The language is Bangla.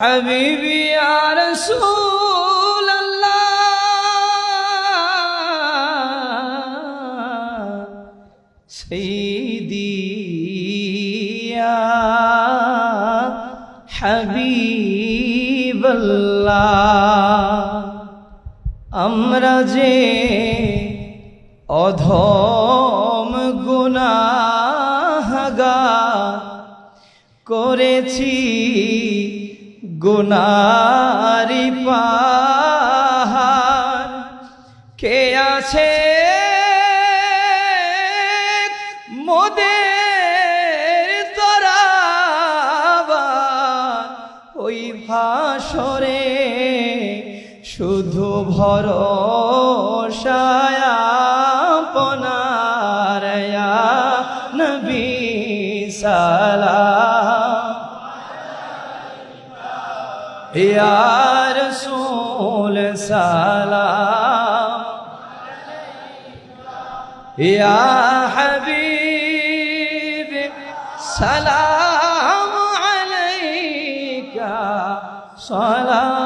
হাবিবি আর সৈদিয়া হাবিবল্লা আমরা যে অধম গুণাহগা করেছি গুনারি পাহাড়। কে আছে মোদের তরাবার ওই ভাসরে শুধু ভরসায় আপনার ইয়া নবী সালাম। ইয়া রসূল সালাম। ইয়া হাবিব সালাম আলাইকা সালাম।